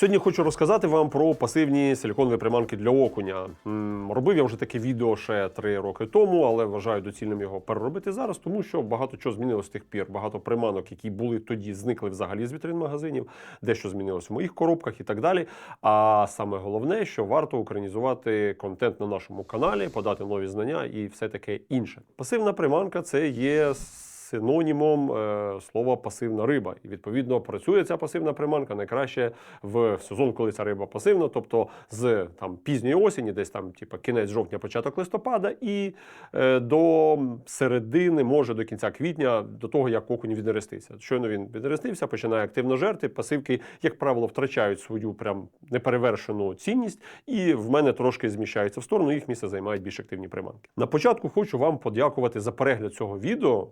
Сьогодні хочу розказати вам про пасивні силіконові приманки для окуня. Робив я вже таке відео ще три роки тому, але вважаю доцільним його переробити зараз, тому що багато чого змінилось з тих пір. Багато приманок, які були тоді, зникли взагалі з вітрин магазинів, дещо змінилось в моїх коробках і так далі. А саме головне, що варто українізувати контент на нашому каналі, подати нові знання і все таке інше. Пасивна приманка це є синонімом е, слова пасивна риба. І відповідно працює ця пасивна приманка найкраще в сезон, коли ця риба пасивна, тобто з там пізньої осені, десь там, типу, кінець жовтня, початок листопада, і е, до середини, може до кінця квітня, до того як окунь віднерестився. Щойно він віднерестився, починає активно жерти. Пасивки, як правило, втрачають свою прям неперевершену цінність, і в мене трошки зміщаються в сторону. Їх місце займають більш активні приманки. На початку хочу вам подякувати за перегляд цього відео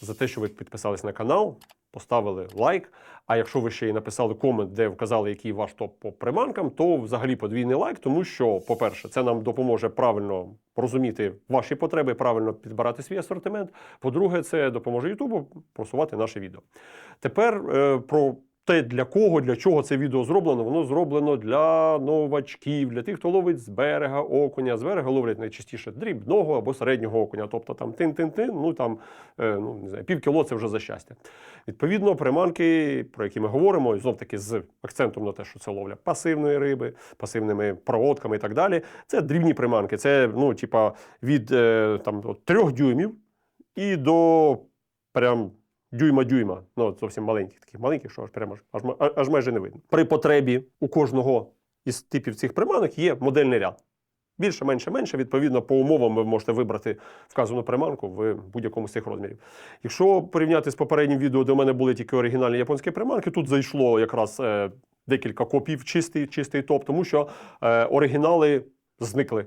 за те, що ви підписались на канал, поставили лайк. А якщо ви ще й написали комент, де вказали, який ваш топ по приманкам, то взагалі подвійний лайк, тому що, по-перше, це нам допоможе правильно розуміти ваші потреби, правильно підбирати свій асортимент. По-друге, це допоможе Ютубу просувати наше відео. Тепер е, про те, для кого, для чого це відео зроблено, воно зроблено для новачків, для тих, хто ловить з берега окуня. З берега ловлять найчастіше дрібного або середнього окуня, тобто там тин-тин-тин, ну там е, ну, не знаю, пів кіло це вже за щастя. Відповідно, приманки, про які ми говоримо, знов таки з акцентом на те, що це ловля пасивної риби, пасивними проводками і так далі. Це дрібні приманки. Це ну, типа, від е, там, трьох дюймів і до прям дюйма-дюйма. Ну, зовсім маленьких, таких маленьких, що аж прямо аж, аж, аж майже не видно. При потребі у кожного із типів цих приманок є модельний ряд. Більше, менше, менше. Відповідно, по умовам ви можете вибрати вказану приманку в будь-якому з цих розмірів. Якщо порівняти з попереднім відео, де у мене були тільки оригінальні японські приманки, тут зайшло якраз е, декілька копій, чистий, чистий топ, тому що е, оригінали зникли.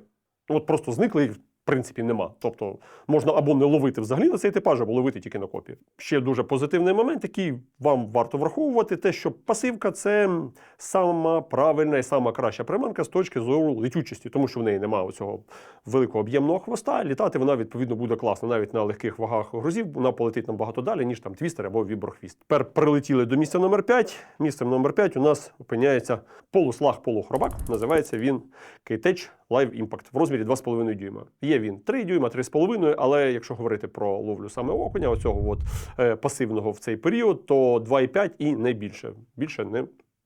От просто зникли їх. Принципі, нема. Тобто можна або не ловити взагалі на цей типаж, або ловити тільки на копії. Ще дуже позитивний момент, який вам варто враховувати, те, що пасивка це сама правильна і сама краща приманка з точки зору летючості, тому що в неї немає цього великого об'ємного хвоста. Літати вона відповідно буде класно. Навіть на легких вагах грузів вона полетить набагато далі, ніж там твістер або віброхвіст. Тепер прилетіли до місця номер 5. Місцем номер 5 у нас опиняється полуслаг полухробак. Називається він Кейтеч Live Impact в розмірі 2,5 дюйма. Є він 3 дюйма, 3,5, але якщо говорити про ловлю саме окуня, оцього от, е, пасивного в цей період, то 2,5 і не більше. Більше не.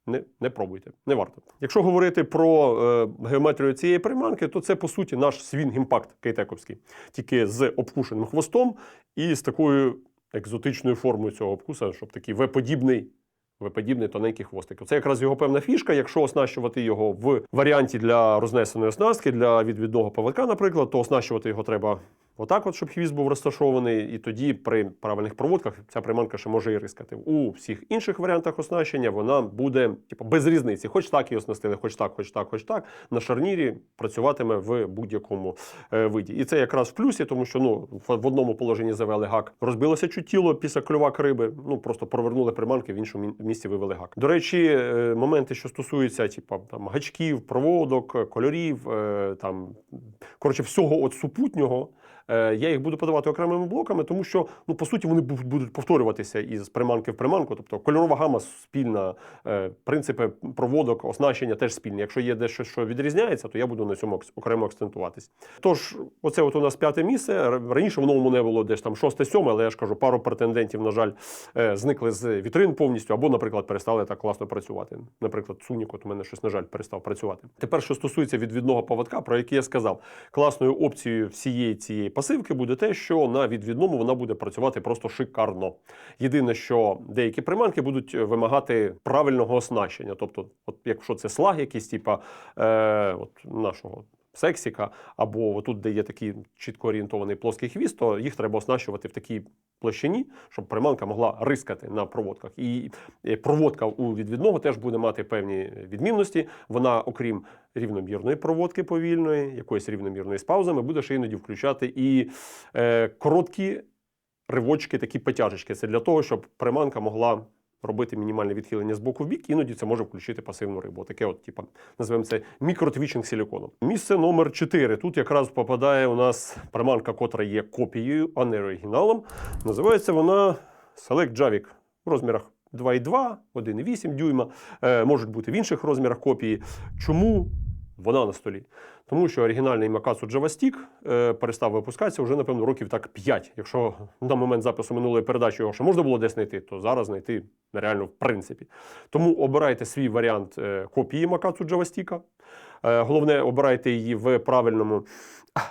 Не, не пробуйте, не варто. Якщо говорити про е, геометрію цієї приманки, то це по суті наш свінг імпакт кейтековський, тільки з обкушеним хвостом і з такою екзотичною формою цього обкуса, щоб такий В-подібний V-подібний тоненький хвостик. Це якраз його певна фішка. Якщо оснащувати його в варіанті для рознесеної оснастки, для відвідного поводка, наприклад, то оснащувати його треба отак, от, щоб хвіст був розташований, і тоді при правильних проводках ця приманка ще може і рискати. У всіх інших варіантах оснащення вона буде типу, без різниці. Хоч так її оснастили, хоч так, хоч так, хоч так. На шарнірі працюватиме в будь-якому е, виді. І це якраз в плюсі, тому що ну, в, одному положенні завели гак, розбилося чутіло після клювак риби, ну просто провернули приманки в іншому місці вивели гак. До речі, е, моменти, що стосуються типу, там, гачків, проводок, кольорів, е, там, коротше, всього от супутнього. Е, Я їх буду подавати окремими блоками, тому що ну по суті вони будуть повторюватися із приманки в приманку. Тобто кольорова гама спільна, е, принципи проводок, оснащення теж спільні. Якщо є дещо, що відрізняється, то я буду на цьому окремо акцентуватись. Тож, оце от у нас п'яте місце. Раніше воно у мене було десь там шосте, сьоме, але я ж кажу, пару претендентів, на жаль, е, зникли з вітрин повністю, або, наприклад, перестали так класно працювати. Наприклад, Сунік, от у мене щось, на жаль, перестав працювати. Тепер, що стосується відвідного поводка, про який я сказав, класною опцією всієї цієї пасивки буде те, що на відвідному вона буде працювати просто шикарно. Єдине, що деякі приманки будуть е, вимагати правильного оснащення. Тобто, от якщо це слаг якийсь, типа е, от нашого. Сексіка, або тут, де є такий чітко орієнтований плоский хвіст, то їх треба оснащувати в такій площині, щоб приманка могла рискати на проводках. І проводка у відвідного теж буде мати певні відмінності. Вона, окрім рівномірної проводки повільної, якоїсь рівномірної з паузами, буде ще іноді включати і е, короткі ривочки, такі потяжечки. Це для того, щоб приманка могла робити мінімальне відхилення з боку в бік, іноді це може включити пасивну рибу. Таке, от, типа, називаємо це мікротвічинг силіконом. Місце номер 4. Тут якраз попадає у нас приманка, котра є копією, а не оригіналом. Називається вона Select Javik в розмірах 2,2, 1,8 дюйма, е, можуть бути в інших розмірах копії. Чому вона на столі? Тому що оригінальний Макасу Джавастік е, перестав випускатися вже, напевно, років так 5. Якщо на момент запису минулої передачі його ще можна було десь знайти, то зараз знайти нереально в принципі. Тому обирайте свій варіант е, копії Макасу Джавастіка. Е, Головне, обирайте її в правильному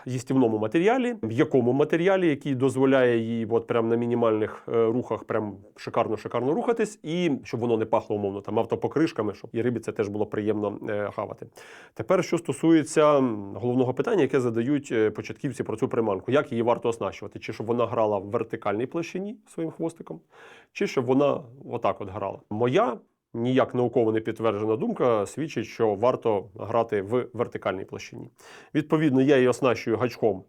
їстівному матеріалі, в якому матеріалі, який дозволяє їй от прям на мінімальних е, рухах прям шикарно-шикарно рухатись, і щоб воно не пахло умовно там автопокришками, щоб і рибі це теж було приємно е, хавати. Тепер, що стосується головного питання, яке задають е, початківці про цю приманку, як її варто оснащувати? Чи щоб вона грала в вертикальній площині своїм хвостиком, чи щоб вона отак от грала? Моя ніяк науково не підтверджена думка свідчить, що варто грати в вертикальній площині. Відповідно, я її оснащую гачком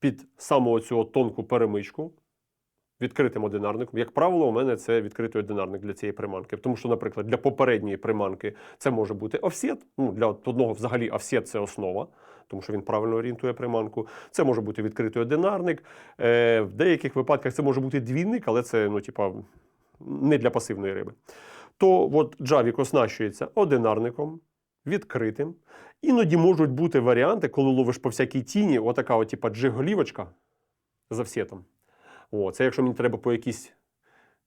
під саму цю тонку перемичку. Відкритим одинарником. Як правило, у мене це відкритий одинарник для цієї приманки. Тому що, наприклад, для попередньої приманки це може бути офсет. Ну, для одного взагалі офсет це основа, тому що він правильно орієнтує приманку. Це може бути відкритий одинарник. Е, в деяких випадках це може бути двійник, але це ну, типа, не для пасивної риби. То от Джавік оснащується одинарником, відкритим. Іноді можуть бути варіанти, коли ловиш по всякій тіні, отака от, типа джиголівочка з офсетом. О, це якщо мені треба по якійсь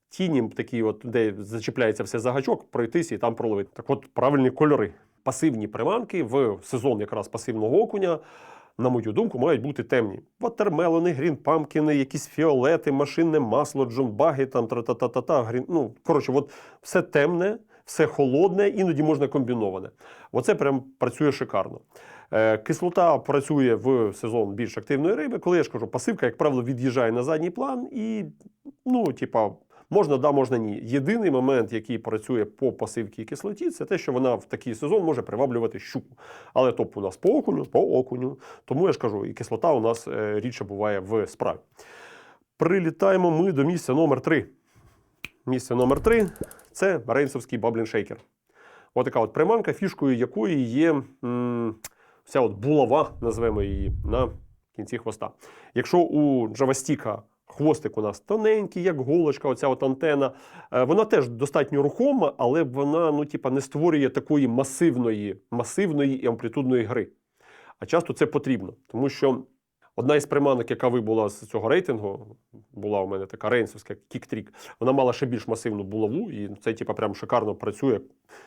тіні, такі от, де зачіпляється все за гачок, пройтись і там проловити. Так от правильні кольори. Пасивні приманки в сезон якраз пасивного окуня, на мою думку, мають бути темні. Ватермелони, грінпамкіни, якісь фіолети, машинне масло, джонбаги, там тра-та-та-та-та, грін... Ну, коротше, от все темне, все холодне, іноді можна комбіноване. Оце прям працює шикарно. Е, Кислота працює в сезон більш активної риби. Коли я ж кажу, пасивка, як правило, від'їжджає на задній план і, ну, типа, можна да, можна ні. Єдиний момент, який працює по пасивці і кислоті, це те, що вона в такий сезон може приваблювати щуку. Але топ у нас по окуню, по окуню. Тому я ж кажу, і кислота у нас е, рідше буває в справі. Прилітаємо ми до місця номер 3. Місце номер 3 це рейнсовський баблін шейкер. Отака от приманка, фішкою якої є м, вся от булава, назвемо її, на кінці хвоста. Якщо у джавастіка хвостик у нас тоненький, як голочка, оця от антена, е, вона теж достатньо рухома, але вона ну, типа, не створює такої масивної, масивної і амплітудної гри. А часто це потрібно, тому що одна із приманок, яка вибула з цього рейтингу, була у мене така рейнсовська кіктрік, вона мала ще більш масивну булаву, і це типа, прям шикарно працює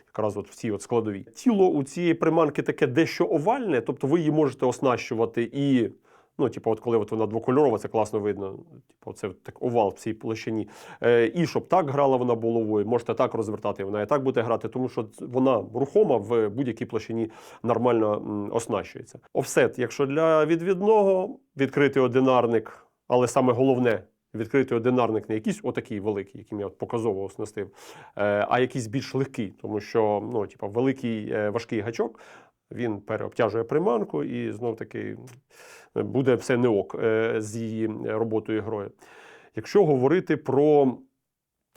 якраз от в цій от складовій. Тіло у цієї приманки таке дещо овальне, тобто ви її можете оснащувати і. Ну, типу, от коли от вона двокольорова, це класно видно. Типу, це так овал в цій площині. Е, і щоб так грала вона булавою, можете так розвертати, вона і так буде грати, тому що вона рухома в будь-якій площині нормально м, оснащується. Офсет, якщо для відвідного, відкритий одинарник, але саме головне. Відкритий одинарник не якийсь отакий великий, яким я показово оснастив, е, а якийсь більш легкий, тому що ну, типу, великий е, важкий гачок він переобтяжує приманку і знов таки буде все не ок е, з її роботою і грою. Якщо говорити про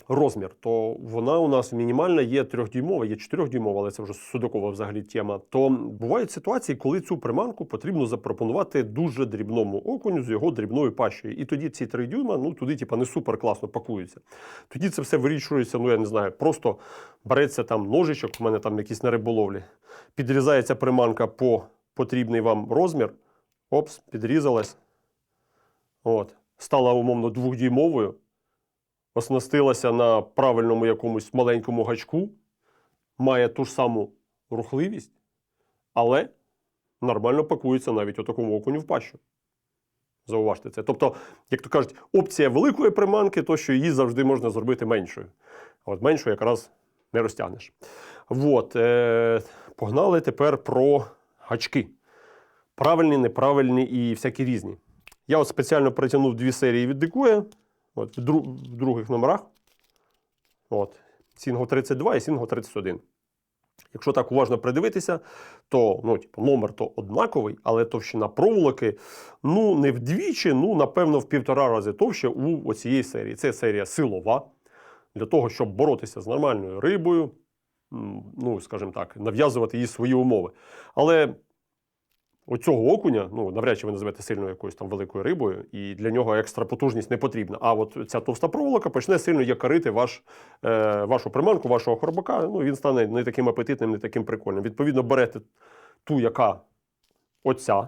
розмір, то вона у нас мінімальна є трьохдюймова, є чотирьохдюймова, але це вже судокова взагалі тема. То бувають ситуації, коли цю приманку потрібно запропонувати дуже дрібному окуню з його дрібною пащею. І тоді ці три дюйма, ну туди, типа, не супер класно пакуються. Тоді це все вирішується, ну я не знаю, просто береться там ножичок, у мене там якісь на риболовлі, підрізається приманка по потрібний вам розмір. Опс, підрізалась. От. Стала умовно двохдюймовою оснастилася на правильному якомусь маленькому гачку, має ту ж саму рухливість, але нормально пакується навіть у такому окуню в пащу. Зауважте це. Тобто, як то кажуть, опція великої приманки, то що її завжди можна зробити меншою. А от меншою якраз не розтягнеш. От, е, погнали тепер про гачки. Правильні, неправильні і всякі різні. Я от спеціально притягнув дві серії від Декоя. От, в, дру, в других номерах. От, Сінго 32 і Сінго 31. Якщо так уважно придивитися, то ну, типу, номер то однаковий, але товщина проволоки ну, не вдвічі, ну, напевно, в півтора рази товще у цієї серії. Це серія силова. Для того, щоб боротися з нормальною рибою, ну, скажімо так, нав'язувати їй свої умови. Але оцього окуня, ну навряд чи ви називете сильно якоюсь там великою рибою, і для нього екстра потужність не потрібна. А от ця товста проволока почне сильно якорити ваш, е, вашу приманку, вашого хорбака. Ну він стане не таким апетитним, не таким прикольним. Відповідно, берете ту, яка оця.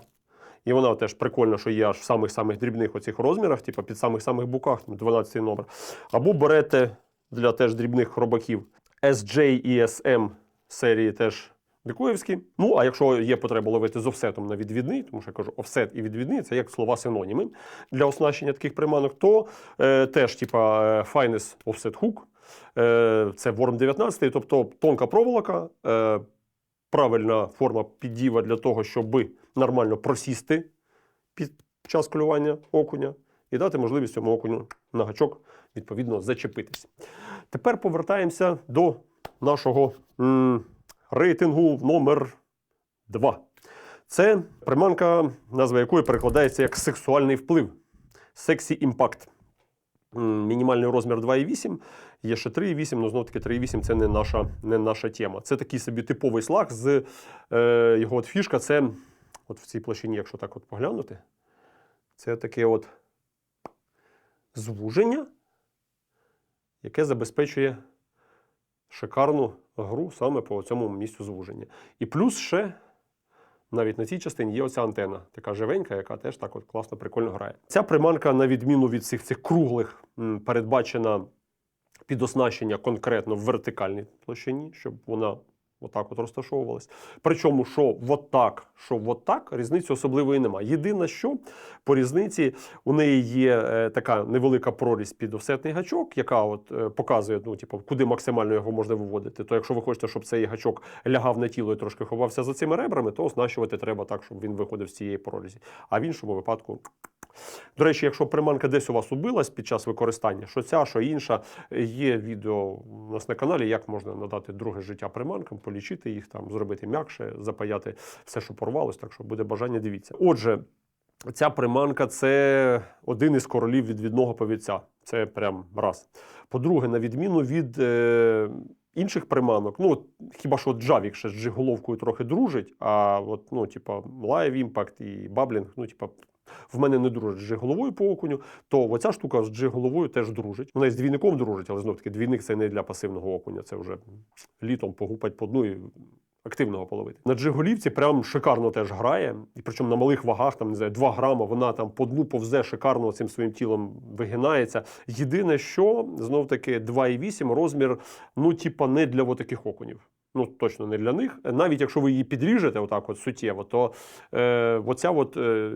І вона теж прикольна, що є аж в самих-самих дрібних оцих розмірах, типу під самих-самих буках, там 12 номер. Або берете для теж дрібних хробаків SJ і SM серії теж Бікоївські. Ну, а якщо є потреба ловити з офсетом на відвідний, тому що я кажу, офсет і відвідний це як слова синоніми для оснащення таких приманок, то е, теж, типа е, Finest Offset Hook, е, це Worm 19, тобто тонка проволока, е, правильна форма піддіва для того, щоб нормально просісти під час клювання окуня і дати можливість цьому окуню на гачок відповідно зачепитись. Тепер повертаємося до нашого м, рейтингу номер 2. Це приманка, назва якої перекладається як сексуальний вплив. Impact. М, Мінімальний розмір 2,8, є ще 3,8, але знов таки 3,8 це не наша, не наша тема. Це такий собі типовий слаг з е, його от фішка. Це от в цій площині, якщо так от поглянути, це таке от звуження, яке забезпечує шикарну гру саме по цьому місцю звуження. І плюс ще навіть на цій частині є оця антена, така живенька, яка теж так от класно, прикольно грає. Ця приманка, на відміну від цих цих круглих, передбачена під оснащення конкретно в вертикальній площині, щоб вона отак от розташовувалась. Причому, що отак, що отак, різниці особливої немає. Єдине, що по різниці у неї є е, така невелика прорізь під офсетний гачок, яка от е, показує, ну, типу, куди максимально його можна виводити. То якщо ви хочете, щоб цей гачок лягав на тіло і трошки ховався за цими ребрами, то оснащувати треба так, щоб він виходив з цієї прорізі. А в іншому випадку. До речі, якщо приманка десь у вас убилась під час використання, що ця, що інша, є відео у нас на каналі, як можна надати друге життя приманкам, полічити їх, там, зробити м'якше, запаяти все, що порвалось, так що буде бажання, дивіться. Отже, ця приманка це один із королів відвідного повідця. Це прям раз. По-друге, на відміну від е, інших приманок, ну от, хіба що Джавік ще з джиголовкою трохи дружить, а от, ну, типа, Live Impact і Babbling, ну, типа, в мене не дружить з джиголовою по окуню, то оця штука з джиголовою теж дружить. Вона з двійником дружить, але знов таки двійник це не для пасивного окуня, це вже літом погупать по дну і активного половити. На джиголівці прям шикарно теж грає, і причому на малих вагах, там не знаю, 2 грама, вона там по дну повзе шикарно цим своїм тілом вигинається. Єдине, що знов таки 2,8 розмір, ну, типа, не для отаких окунів. Ну, точно не для них. Навіть якщо ви її підріжете отак от суттєво, то е, оця от, е,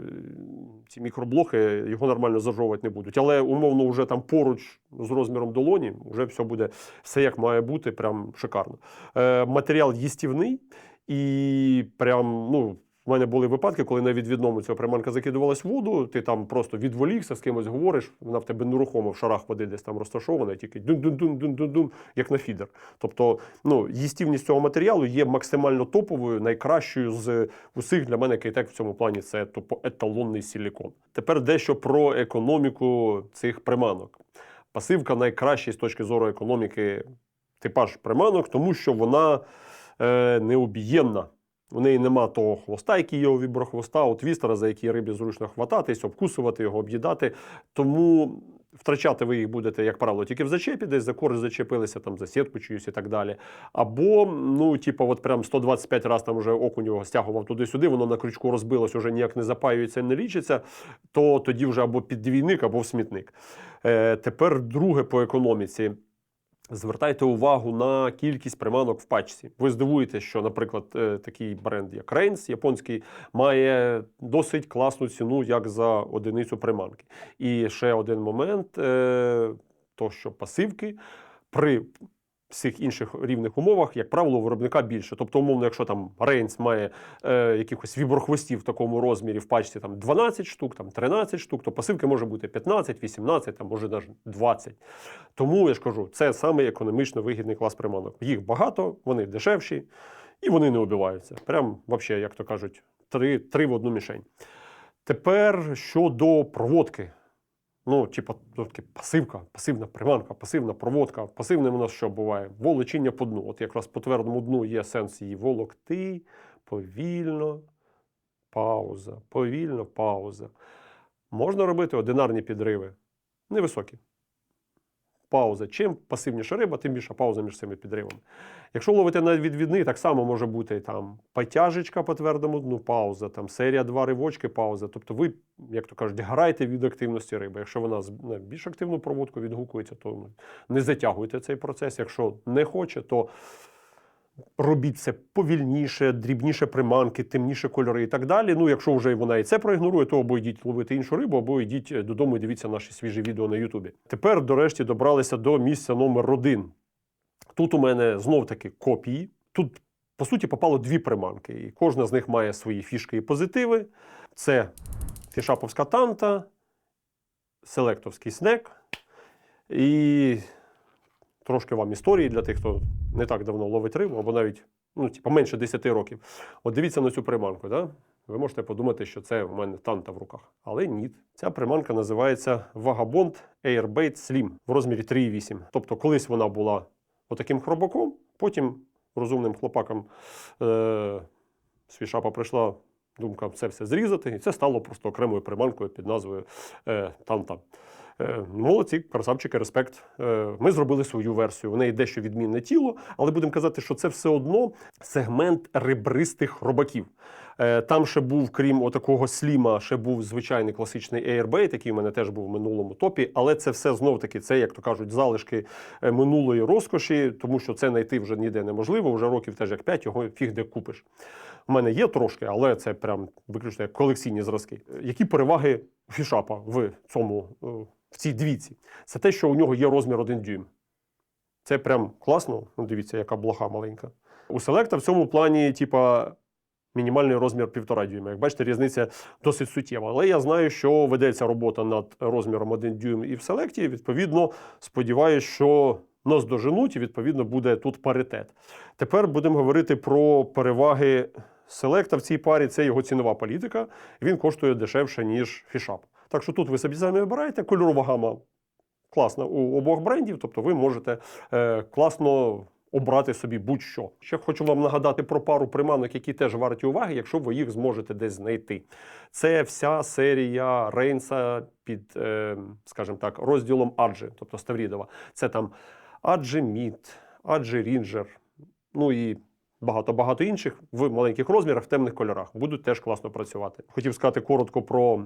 ці мікроблохи його нормально зажовувати не будуть. Але умовно вже там поруч з розміром долоні вже все буде все як має бути, прям шикарно. Е, матеріал їстівний і прям, ну. У мене були випадки, коли на відвідному цього приманка закидувалась в воду, ти там просто відволікся, з кимось говориш, вона в тебе нерухомо в шарах води десь там розташована, тільки дун-дун-дун-дун-дун-дун, як на фідер. Тобто, ну, їстівність цього матеріалу є максимально топовою, найкращою з усіх для мене кейтек в цьому плані це тупо еталонний силікон. Тепер дещо про економіку цих приманок. Пасивка найкращий з точки зору економіки типаж приманок, тому що вона е, необ'ємна. У неї нема того хвоста, який є у віброхвоста, у твістера, за який рибі зручно хвататись, обкусувати його, об'їдати. Тому втрачати ви їх будете, як правило, тільки в зачепі, десь за користь зачепилися, там за сітку чиюсь і так далі. Або, ну, типу, от прям 125 разів там вже окунь його стягував туди-сюди, воно на крючку розбилось, уже ніяк не запаюється і не лічиться, то тоді вже або під двійник, або в смітник. Е, тепер друге по економіці. Звертайте увагу на кількість приманок в пачці. Ви здивуєтесь, що, наприклад, е, такий бренд, як Рейнс, японський, має досить класну ціну, як за одиницю приманки. І ще один момент: е, то що пасивки при всіх інших рівних умовах, як правило, у виробника більше. Тобто, умовно, якщо там Reigns має е, якихось віброхвостів в такому розмірі в пачці там 12 штук, там 13 штук, то пасивки може бути 15, 18, там може навіть 20. Тому я ж кажу, це саме економічно вигідний клас приманок. Їх багато, вони дешевші і вони не убиваються. Прям, взагалі, як то кажуть, три, три в одну мішень. Тепер щодо проводки. Ну, типа, ну, таки пасивка, пасивна приманка, пасивна проводка. Пасивним у нас що буває? Волочіння по дну. От якраз по твердому дну є сенс її волокти повільно, пауза, повільно пауза. Можна робити одинарні підриви, невисокі. Пауза. Чим пасивніша риба, тим більша пауза між цими підривами. Якщо ловите на відвідний, так само може бути там потяжечка по твердому дну, пауза, там серія два ривочки, пауза. Тобто ви, як то кажуть, граєте від активності риби. Якщо вона на більш активну проводку відгукується, то не затягуйте цей процес. Якщо не хоче, то робіть це повільніше, дрібніше приманки, темніше кольори і так далі. Ну, якщо вже вона і це проігнорує, то або йдіть ловити іншу рибу, або йдіть е, додому і дивіться наші свіжі відео на Ютубі. Тепер, дорешті, добралися до місця номер один. Тут у мене знов таки копії. Тут, по суті, попало дві приманки, і кожна з них має свої фішки і позитиви. Це фішаповська танта, селектовський снек. І трошки вам історії для тих, хто не так давно ловить рибу, або навіть ну, типу, менше 10 років. От дивіться на цю приманку. Да? Ви можете подумати, що це у мене танта в руках. Але ні. Ця приманка називається Vagabond Airbait Slim в розмірі 3,8. Тобто, колись вона була отаким хробаком, потім розумним хлопакам е- з фішапа прийшла думка це все зрізати, і це стало просто окремою приманкою під назвою е- Танта. Е, Молодці, красавчики, респект. Е, Ми зробили свою версію. У неї дещо відмінне тіло, але будемо казати, що це все одно сегмент ребристих робаків. Е, Там ще був, крім отакого сліма, ще був звичайний класичний Airbait, який у мене теж був в минулому топі. Але це все знов таки, це, як то кажуть, залишки минулої розкоші, тому що це знайти вже ніде неможливо. Вже років теж як 5, його фіг де купиш. У мене є трошки, але це прям виключно як колекційні зразки. Які переваги фішапа в цьому в цій двіці? Це те, що у нього є розмір 1 дюйм. Це прям класно. Ну, дивіться, яка блоха маленька. У селекта в цьому плані, типа, мінімальний розмір 1,5 дюйма. Як бачите, різниця досить суттєва. Але я знаю, що ведеться робота над розміром 1 дюйм і в селекті. Відповідно, сподіваюся, що нас доженуть, і відповідно буде тут паритет. Тепер будемо говорити про переваги селекта в цій парі. Це його цінова політика. Він коштує дешевше, ніж фішап. Так що тут ви собі самі обираєте кольорова гама класна у обох брендів, тобто ви можете е, класно обрати собі будь-що. Ще хочу вам нагадати про пару приманок, які теж варті уваги, якщо ви їх зможете десь знайти. Це вся серія Рейнса під, е, скажімо так, розділом Аджи, тобто Ставрідова. Це там Аджи Мід, Аджи Рінджер, ну і багато-багато інших в маленьких розмірах, в темних кольорах. Будуть теж класно працювати. Хотів сказати коротко про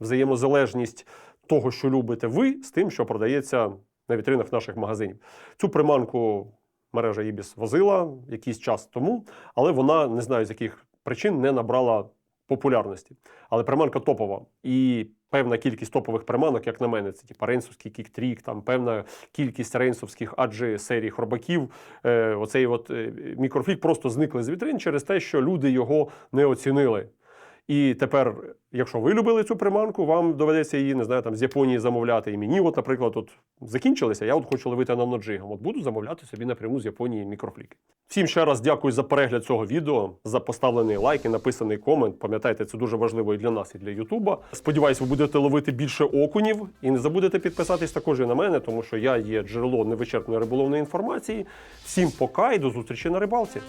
взаємозалежність того, що любите ви, з тим, що продається на вітринах наших магазинів. Цю приманку мережа Ібіс возила якийсь час тому, але вона не знаю з яких причин не набрала популярності. Але приманка топова. І певна кількість топових приманок, як на мене, це типа рейнсовський кіктрік, там певна кількість рейнсовських аджи серії хробаків. Е, оцей от е, мікрофлік просто зникли з вітрин через те, що люди його не оцінили. І тепер, якщо ви любили цю приманку, вам доведеться її, не знаю, там з Японії замовляти. І мені, от, наприклад, от закінчилися, я от хочу ловити наноджигом. От буду замовляти собі напряму з Японії мікрофліки. Всім ще раз дякую за перегляд цього відео, за поставлений лайк і написаний комент. Пам'ятайте, це дуже важливо і для нас, і для Ютуба. Сподіваюсь, ви будете ловити більше окунів. І не забудете підписатись також і на мене, тому що я є джерело невичерпної риболовної інформації. Всім пока і до зустрічі на рибалці.